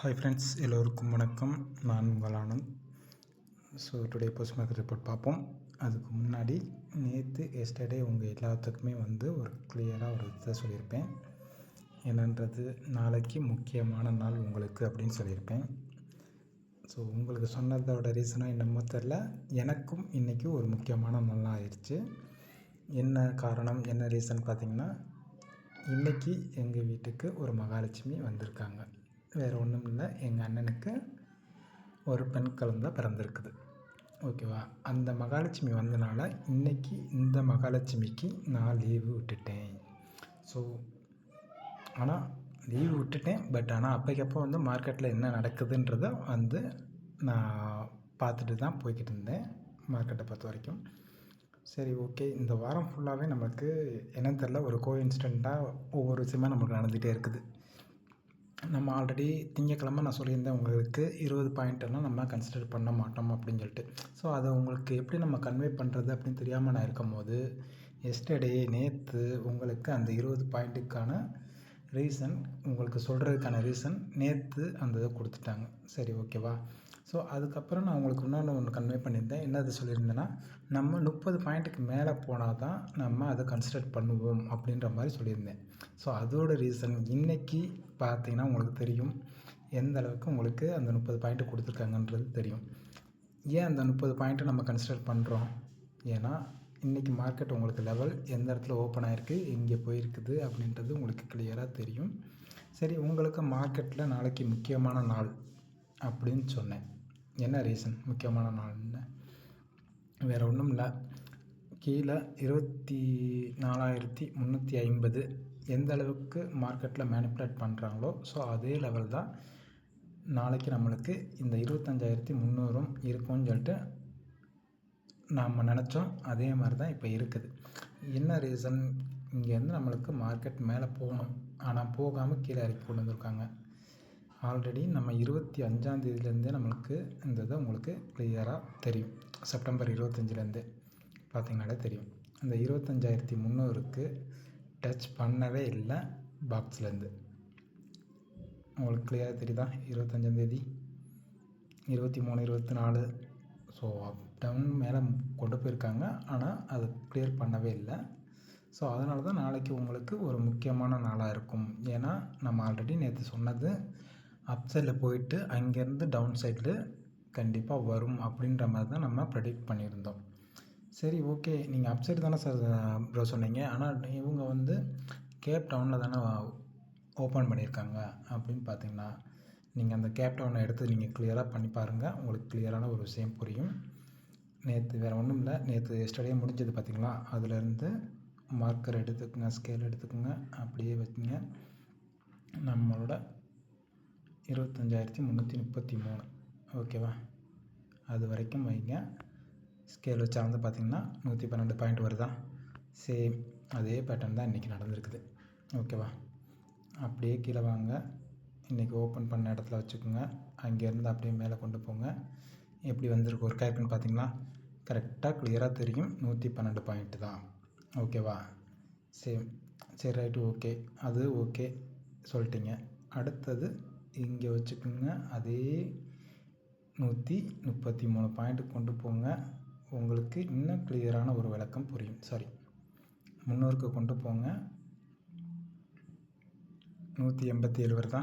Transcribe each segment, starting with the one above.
Hi friends எல்லோருக்கும் வணக்கம். நான் உங்கள் Anand. So today post market report பார்ப்போம். அதுக்கு முன்னாடி நேற்று எஸ்டர்டே உங்கள் எல்லாத்துக்குமே வந்து ஒரு கிளியராக ஒரு இதை சொல்லியிருப்பேன். என்னன்றது நாளைக்கு முக்கியமான நாள் உங்களுக்கு அப்படின்னு சொல்லியிருப்பேன். ஸோ உங்களுக்கு சொன்னதோட ரீசனாக என்னமோ தெரில எனக்கும் இன்றைக்கி ஒரு முக்கியமான நாளாக ஆயிடுச்சு என்ன காரணம் என்ன ரீசன் பார்த்திங்கன்னா இன்றைக்கி எங்கள் வீட்டுக்கு ஒரு மகாலட்சுமி வந்திருக்காங்க. வேறு ஒன்றும் இல்லை. எங்கள் அண்ணனுக்கு ஒரு பெண் குழந்த பிறந்திருக்குது. ஓகேவா அந்த மகாலட்சுமி வந்தனால இன்றைக்கி இந்த மகாலட்சுமிக்கு நான் லீவு விட்டுட்டேன். ஸோ ஆனால் லீவு விட்டுட்டேன். பட் ஆனால் அப்போக்கப்போ வந்து மார்க்கெட்டில் என்ன நடக்குதுன்றத வந்து நான் பார்த்துட்டு தான் போய்கிட்டு இருந்தேன் மார்க்கெட்டை பொறுத்த வரைக்கும். சரி ஓகே இந்த வாரம் ஃபுல்லாகவே நமக்கு என்னன்னு தெரில ஒரு கோ இன்ஸ்டண்ட்டாக ஒவ்வொரு விஷயமாக நம்மளுக்கு நடந்துகிட்டே இருக்குது. நம்ம ஆல்ரெடி திங்கக்கிழமை நான் சொல்லியிருந்தேன் உங்களுக்கு இருபது பாயிண்ட்டெல்லாம் நம்ம கன்சிடர் பண்ண மாட்டோம் அப்படின்னு சொல்லிட்டு. ஸோ அதை உங்களுக்கு எப்படி நம்ம கன்வே பண்ணுறது அப்படின்னு தெரியாமல் நான் இருக்கும் போது எஸ்டர்டே நேற்று உங்களுக்கு அந்த இருபது பாயிண்ட்டுக்கான ரீசன் உங்களுக்கு சொல்கிறதுக்கான ரீசன் நேற்று அந்த இதை கொடுத்துட்டாங்க. சரி ஓகேவா ஸோ அதுக்கப்புறம் நான் உங்களுக்கு இன்னொன்று ஒன்று கன்வே பண்ணியிருந்தேன். என்னது சொல்லியிருந்தேன்னா நம்ம முப்பது பாயிண்ட்டுக்கு மேலே போனால் தான் நம்ம அதை கன்சிடர் பண்ணுவோம் அப்படின்ற மாதிரி சொல்லியிருந்தேன். ஸோ அதோட ரீசன் இன்றைக்கி பார்த்தீங்கன்னா உங்களுக்கு தெரியும். எந்த அளவுக்கு உங்களுக்கு அந்த முப்பது பாயிண்ட்டு கொடுத்துருக்காங்கன்றது தெரியும். ஏன் அந்த முப்பது பாயிண்ட்டை நம்ம கன்சிடர் பண்ணுறோம் ஏன்னா இன்றைக்கி மார்க்கெட் உங்களுக்கு லெவல் எந்த இடத்துல ஓப்பன் ஆகிருக்கு எங்கே போயிருக்குது அப்படின்றது உங்களுக்கு கிளியராக தெரியும். சரி உங்களுக்கு மார்க்கெட்டில் நாளைக்கு முக்கியமான நாள் அப்படின்னு சொன்னேன். என்ன ரீசன் முக்கியமான நாள்னு? வேறு ஒன்றும் இல்லை. கீழே இருபத்தி நாலாயிரத்தி முந்நூற்றி ஐம்பது எந்த அளவுக்கு மார்க்கெட்டில் மேனிப்புலேட் பண்ணுறாங்களோ ஸோ அதே லெவல் தான் நாளைக்கு நம்மளுக்கு இந்த இருபத்தஞ்சாயிரத்தி முந்நூறும் இருக்கும்னு சொல்லிட்டு நாம் நினச்சோம். அதே மாதிரி தான் இப்போ இருக்குது. என்ன ரீசன் இங்கேருந்து நம்மளுக்கு மார்க்கெட் மேலே போகணும். ஆனால் போகாமல் கீழே இறக்கி கொண்டு வந்திருக்காங்க ஆல்ரெடி நம்ம இருபத்தி அஞ்சாந்தேதியிலேருந்தே நம்மளுக்கு இந்த இது உங்களுக்கு கிளியராக தெரியும். செப்டம்பர் இருபத்தஞ்சிலேருந்தே. பார்த்திங்கனாலே தெரியும். அந்த இருபத்தஞ்சாயிரத்தி முந்நூறுக்கு டச் பண்ணவே இல்லை பாக்ஸ்லேருந்து உங்களுக்கு கிளியராக தெரியுதா? இருபத்தஞ்சாந்தேதி இருபத்தி மூணு இருபத்தி நாலு. ஸோ அப் டவுன் மேலே கொண்டு போயிருக்காங்க. ஆனால் அது கிளியர் பண்ணவே இல்லை. ஸோ அதனால தான் நாளைக்கு உங்களுக்கு ஒரு முக்கியமான நாளாக இருக்கும். ஏன்னா நம்ம ஆல்ரெடி நேற்று சொன்னது அப் சைடில் போயிட்டு அங்கேருந்து டவுன் சைடில் கண்டிப்பாக வரும் அப்படின்ற மாதிரி தான் நம்ம ப்ரெடிக்ட் பண்ணியிருந்தோம். சரி ஓகே நீங்கள் அப்சைட் தானே சார் ப்ரோ சொன்னீங்க. ஆனால் இவங்க வந்து கேப் டவுனில் தானே ஓப்பன் பண்ணியிருக்காங்க அப்படின்னு பார்த்தீங்கன்னா நீங்கள் அந்த கேப் டவுனை எடுத்து நீங்கள் கிளியராக பண்ணி பாருங்கள் உங்களுக்கு கிளியரான ஒரு விஷயம் புரியும். நேற்று வேறு ஒன்றும் இல்லை. நேற்று எஸ்டர்டே முடிஞ்சது பார்த்திங்களா அதுலேருந்து மார்க்கர் எடுத்துக்கோங்க ஸ்கேல் எடுத்துக்கோங்க. அப்படியே வச்சுங்க. நம்மளோட இருபத்தஞ்சாயிரத்தி முந்நூற்றி முப்பத்தி மூணு. ஓகேவா அது வரைக்கும் வைங்க. ஸ்கேல் வச்சா வந்து பார்த்திங்கன்னா நூற்றி பன்னெண்டு பாயிண்ட் வருதா? சேம் அதே பேட்டர்ன் தான் இன்றைக்கி நடந்திருக்குது. ஓகேவா அப்படியே கீழே வாங்க. இன்றைக்கி ஓப்பன் பண்ண இடத்துல வச்சுக்கோங்க. அங்கேருந்து அப்படியே மேலே கொண்டு போங்க. எப்படி வந்திருக்கு ஒர்க் ஆயிருக்குன்னு பார்த்தீங்கன்னா கரெக்டாக கிளியராக தெரியும். நூற்றி பன்னெண்டு பாயிண்ட்டு தான். ஓகேவா சேம் சரி ரைட்டு ஓகே அது ஓகே சொல்லிட்டீங்க. அடுத்தது இங்கே வச்சுக்கோங்க. அதே நூற்றி முப்பத்தி மூணு பாயிண்ட்டு கொண்டு போங்க. உங்களுக்கு இன்னும் கிளியரான ஒரு விளக்கம் புரியும். சாரி முன்னூறுக்கு கொண்டு போங்க. நூற்றி எண்பத்தி ஏழு வருதா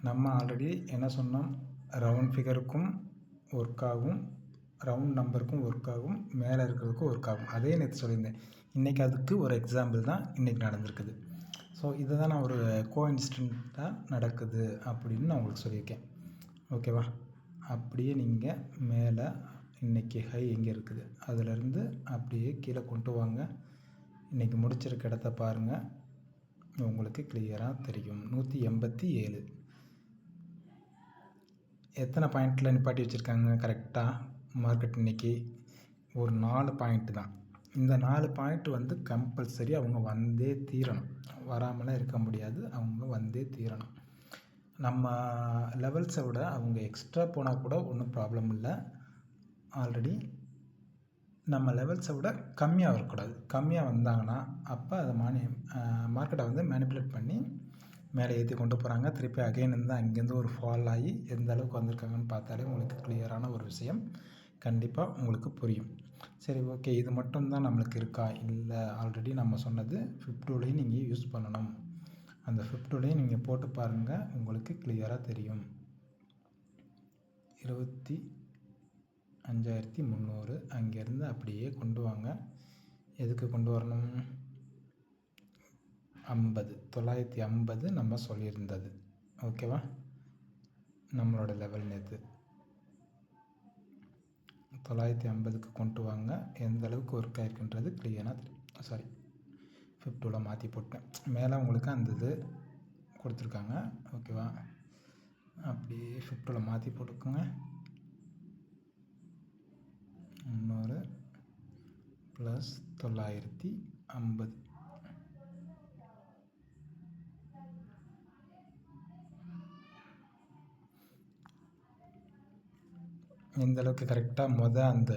நம்ம ஆல்ரெடி என்ன சொன்னோம்? ரவுண்ட் ஃபிகருக்கும் ஒர்க் ஆகும். ரவுண்ட் நம்பருக்கும் ஒர்க் ஆகும். மேலே இருக்கிறதுக்கும் ஒர்க் ஆகும். அதே நேற்று சொல்லியிருந்தேன். இன்றைக்கி அதுக்கு ஒரு எக்ஸாம்பிள் தான் இன்றைக்கி நடந்திருக்குது. ஸோ இதை தான் நான் ஒரு கோ கோஇன்சிடெண்ட்டாக நடக்குது அப்படின்னு நான் உங்களுக்கு சொல்லியிருக்கேன். ஓகேவா அப்படியே நீங்கள் மேலே இன்றைக்கி ஹை எங்கே இருக்குது? அதிலேருந்து அப்படியே கீழே கொண்டு வாங்க. இன்றைக்கி முடிச்சிருக்க இடத்த பாருங்கள் உங்களுக்கு கிளியராக தெரியும். நூற்றி எண்பத்தி ஏழு. எத்தனை பாயிண்டில் நிப்பாட்டி வச்சுருக்காங்க? கரெக்டாக மார்க்கெட் இன்றைக்கி ஒரு நாலு பாயிண்ட்டு தான். இந்த நாலு பாயிண்ட் வந்து கம்பல்சரி அவங்க வந்தே தீரணும். வராமலாம் இருக்க முடியாது. அவங்க வந்தே தீரணும். நம்ம லெவல்ஸை விட அவங்க எக்ஸ்ட்ரா போனால் கூட ஒன்றும் ப்ராப்ளம் இல்லை. ஆல்ரெடி நம்ம லெவல்ஸை விட கம்மியாக வரக்கூடாது. கம்மியாக வந்தாங்கன்னா அப்போ அதை மானி மார்க்கெட்டை வந்து மேனிப்புலேட் பண்ணி மேலே ஏற்றி கொண்டு போகிறாங்க திருப்பி அகைன் இருந்து அங்கேருந்து ஒரு ஃபால் ஆகி எந்த அளவுக்கு வந்திருக்காங்கன்னு பார்த்தாலே உங்களுக்கு கிளியரான ஒரு விஷயம் கண்டிப்பாக உங்களுக்கு புரியும். சரி ஓகே இது மட்டும்தான் நம்மளுக்கு இருக்கா? இல்லை ஆல்ரெடி நம்ம சொன்னது ஃபிஃப்டூலையும் நீங்கள் யூஸ் பண்ணணும். அந்த ஃபிஃப்டூலையும் நீங்கள் போட்டு பாருங்கள் உங்களுக்கு கிளியராக தெரியும். இருபத்தி அஞ்சாயிரத்தி முந்நூறு அங்கேருந்து அப்படியே கொண்டு வாங்க. எதுக்கு கொண்டு வரணும்? ஐம்பது தொள்ளாயிரத்தி ஐம்பது நம்ம சொல்லியிருந்தது. ஓகேவா? நம்மளோட லெவல் நேற்று தொள்ளாயிரத்தி ஐம்பதுக்கு கொண்டு வாங்க. எந்த அளவுக்கு ஒர்க் ஆயிருக்குன்றது கிளியராக தெரியும். சாரி ஃபிஃப்டூவில் மாற்றி போட்டேன். மேலே உங்களுக்கு அந்த இது கொடுத்துருக்காங்க. ஓகேவா? அப்படியே ஃபிஃப்டூவில் மாற்றி போட்டுக்கோங்க. முந்நூறு ப்ளஸ் தொள்ளாயிரத்தி ஐம்பது. எந்த அளவுக்கு கரெக்டாக மொதல் அந்த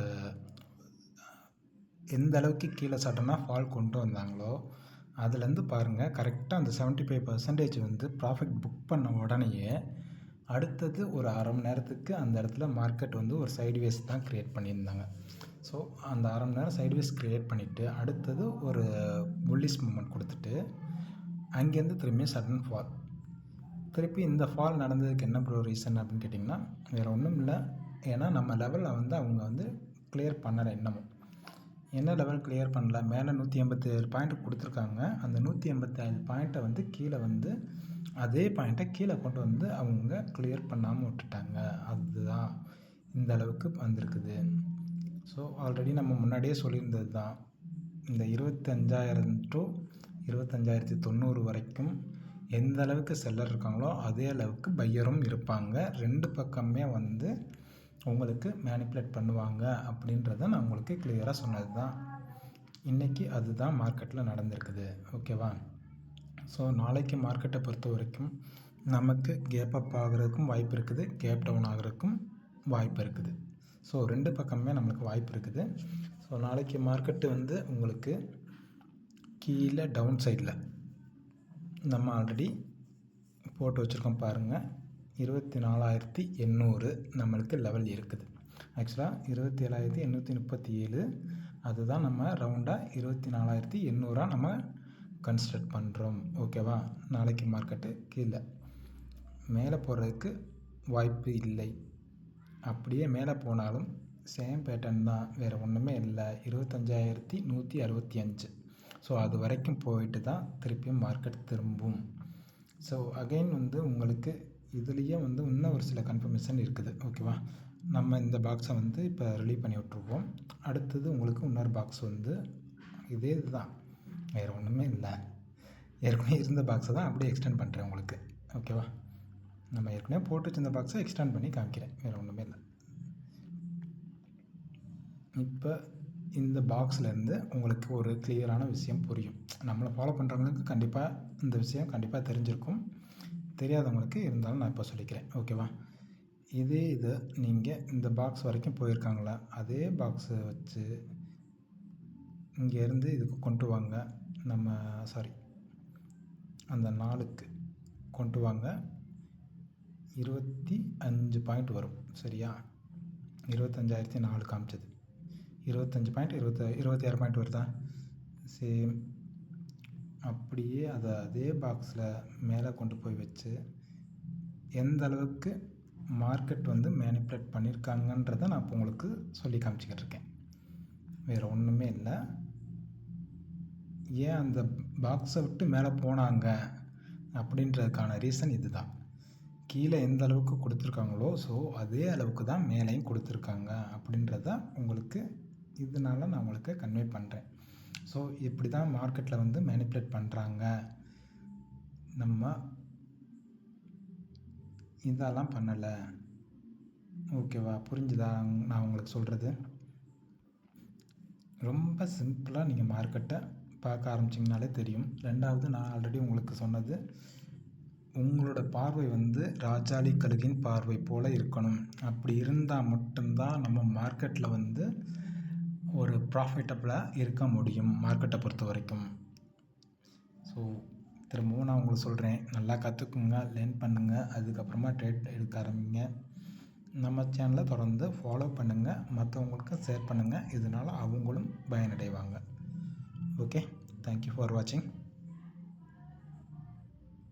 எந்த அளவுக்கு கீழே சட்டனா ஃபால் கொண்டு வந்தாங்களோ அதுலேருந்து பாருங்கள் கரெக்டாக அந்த செவன்ட்டி ஃபைவ் பர்சன்டேஜ் வந்து ப்ராஃபிட் புக் பண்ண உடனேயே அடுத்தது ஒரு அரை மணி நேரத்துக்கு அந்த இடத்துல மார்க்கெட் வந்து ஒரு சைட்வேஸ் தான் க்ரியேட் பண்ணியிருந்தாங்க. ஸோ அந்த அரை மணி நேரம் சைட்வேஸ் க்ரியேட் பண்ணிவிட்டு அடுத்தது ஒரு புல்லிஸ் மூமெண்ட் கொடுத்துட்டு அங்கேருந்து திரும்பியும் சடன் ஃபால் திருப்பி இந்த ஃபால் நடந்ததுக்கு என்ன ப்ரோ ரீசன் அப்படின்னு கேட்டிங்கன்னா வேறு ஒன்றும் இல்லை. ஏன்னா நம்ம லெவலில் வந்து அவங்க வந்து கிளியர் பண்ணலை இன்னமும். என்ன லெவல் கிளியர் பண்ணல? மேலே நூற்றி ஐம்பத்தேழு பாயிண்ட் கொடுத்துருக்காங்க. அந்த நூற்றி எண்பத்தேழு பாயிண்ட்டை வந்து கீழே வந்து அதே பாயிண்ட்டை கீழே கொண்டு வந்து அவங்க கிளியர் பண்ணாமல் விட்டுட்டாங்க. அதுதான் இந்த அளவுக்கு வந்திருக்குது. ஸோ ஆல்ரெடி நம்ம முன்னாடியே சொல்லியிருந்தது தான் இந்த இருபத்தஞ்சாயிரம் டு இருபத்தஞ்சாயிரத்தி தொண்ணூறு வரைக்கும் எந்த அளவுக்கு செல்லர் இருக்காங்களோ அதே அளவுக்கு பையரும் இருப்பாங்க. ரெண்டு பக்கமே வந்து உங்களுக்கு மேனிப்புலேட் பண்ணுவாங்க அப்படின்றத நான் உங்களுக்கு கிளியராக சொன்னது தான் இன்றைக்கி அதுதான் மார்க்கெட்டில் நடந்திருக்குது. ஓகேவா ஸோ நாளைக்கு மார்க்கெட்டை பொறுத்த வரைக்கும் நமக்கு கேப் அப் ஆகிறதுக்கும் வாய்ப்பு இருக்குது. கேப் டவுன் ஆகிறதுக்கும் வாய்ப்பு இருக்குது. ஸோ ரெண்டு பக்கமே நம்மளுக்கு வாய்ப்பு இருக்குது. ஸோ நாளைக்கு மார்க்கெட்டு வந்து உங்களுக்கு கீழே டவுன் சைடில் நம்ம ஆல்ரெடி போட்டு வச்சுருக்கோம் பாருங்கள் இருபத்தி நாலாயிரத்தி எண்ணூறு நம்மளுக்கு லெவல் இருக்குது. ஆக்சுவலாக இருபத்தி ஏழாயிரத்தி எண்ணூற்றி முப்பத்தி ஏழு அதுதான் நம்ம ரவுண்டாக இருபத்தி நாலாயிரத்தி எண்ணூறாக நம்ம கன்ஸ்ட்ரக்ட் பண்ணுறோம் ஓகேவா நாளைக்கு மார்க்கெட்டு கீழே. மேலே போகிறதுக்கு வாய்ப்பு இல்லை. அப்படியே மேலே போனாலும் சேம் பேட்டர்ன் தான். வேறு ஒன்றுமே இல்லை. இருபத்தஞ்சாயிரத்தி நூற்றி அறுபத்தி அஞ்சு. ஸோ அது வரைக்கும் போயிட்டு தான் திருப்பியும் மார்க்கெட் திரும்பும். ஸோ அகைன் வந்து உங்களுக்கு இதுலேயே வந்து இன்னும் ஒரு சில கன்ஃபர்மேஷன் இருக்குது. ஓகேவா நம்ம இந்த பாக்ஸை வந்து இப்போ ரிலீவ் பண்ணி விட்ருவோம் அடுத்தது உங்களுக்கு இன்னொரு பாக்ஸ் வந்து இதே இதுதான். வேறு ஒன்றுமே இல்லை. ஏற்கனவே இருந்த பாக்ஸை தான் அப்படியே எக்ஸ்டெண்ட் பண்ணுறேன் உங்களுக்கு. ஓகேவா நம்ம ஏற்கனவே போட்டு வச்சிருந்த பாக்ஸை எக்ஸ்டெண்ட் பண்ணி காமிக்கிறேன். வேறு ஒன்றுமே இல்லை. இப்போ இந்த பாக்ஸ்லேருந்து உங்களுக்கு ஒரு கிளியரான விஷயம் புரியும். நம்மளை ஃபாலோ பண்ணுறவங்களுக்கு கண்டிப்பாக இந்த விஷயம் கண்டிப்பாக தெரிஞ்சிருக்கும். தெரியாதவங்களுக்கு இருந்தாலும் நான் இப்போ சொல்லிக்கிறேன். ஓகேவா இதே இது நீங்கள் இந்த பாக்ஸ் வரைக்கும் போயிருக்காங்களா? அதே பாக்ஸை வச்சு இங்கேருந்து இதுக்கு கொண்டு வாங்க. நம்ம சாரி அந்த நாளுக்கு கொண்டு வாங்க. இருபத்தி அஞ்சு பாயிண்ட் வரும். சரியா? இருபத்தஞ்சாயிரத்தி நாலு காமிச்சது. இருபத்தஞ்சி பாயிண்ட் இருபத்த இருபத்தி ஆறு பாயிண்ட் வருதா? சேம் அப்படியே அதை அதே பாக்ஸில் மேலே கொண்டு போய் வச்சு எந்த அளவுக்கு மார்க்கெட் வந்து மேனிப்புலேட் பண்ணியிருக்காங்கன்றதை நான் இப்போ உங்களுக்கு சொல்லி காமிச்சிக்கிட்டு இருக்கேன். வேறு ஒன்றுமே இல்லை. ஏன் அந்த பாக்ஸை விட்டு மேலே போனாங்க அப்படின்றதுக்கான ரீசன் இது தான் கீழே எந்த அளவுக்கு கொடுத்துருக்காங்களோ ஸோ அதே அளவுக்கு தான் மேலேயும் கொடுத்துருக்காங்க அப்படின்றத உங்களுக்கு இதனால நான் உங்களுக்கு கன்வே பண்ணுறேன் ஸோ இப்படி தான் மார்க்கெட்டில் வந்து மேனிப்புலேட் பண்ணுறாங்க நம்ம இதெல்லாம் பண்ணலை. ஓகேவா? புரிஞ்சுதா? நான் உங்களுக்கு சொல்கிறது ரொம்ப சிம்பிளாக நீங்கள் மார்க்கெட்டை பார்க்க ஆரம்பிச்சிங்கனாலே தெரியும். ரெண்டாவது நான் ஆல்ரெடி உங்களுக்கு சொன்னது உங்களோட பார்வை வந்து ராஜாளி கழுகின் பார்வை போல் இருக்கணும். அப்படி இருந்தால் மட்டும்தான் நம்ம மார்க்கெட்டில் வந்து ஒரு ப்ராஃபிட்டபிளாக இருக்க முடியும் மார்க்கெட்டை பொறுத்த வரைக்கும். ஸோ திரும்பவும் நான் உங்களுக்கு சொல்கிறேன் நல்லா கற்றுக்குங்க லேர்ன் பண்ணுங்கள் அதுக்கப்புறமா ட்ரேட் எடுக்க ஆரம்பிங்க. நம்ம சேனலை தொடர்ந்து ஃபாலோ பண்ணுங்கள் மற்றவங்களுக்கு ஷேர் பண்ணுங்கள் இதனால் அவங்களும் பயனடைவாங்க. ஓகே தேங்க்யூ ஃபார் வாட்சிங்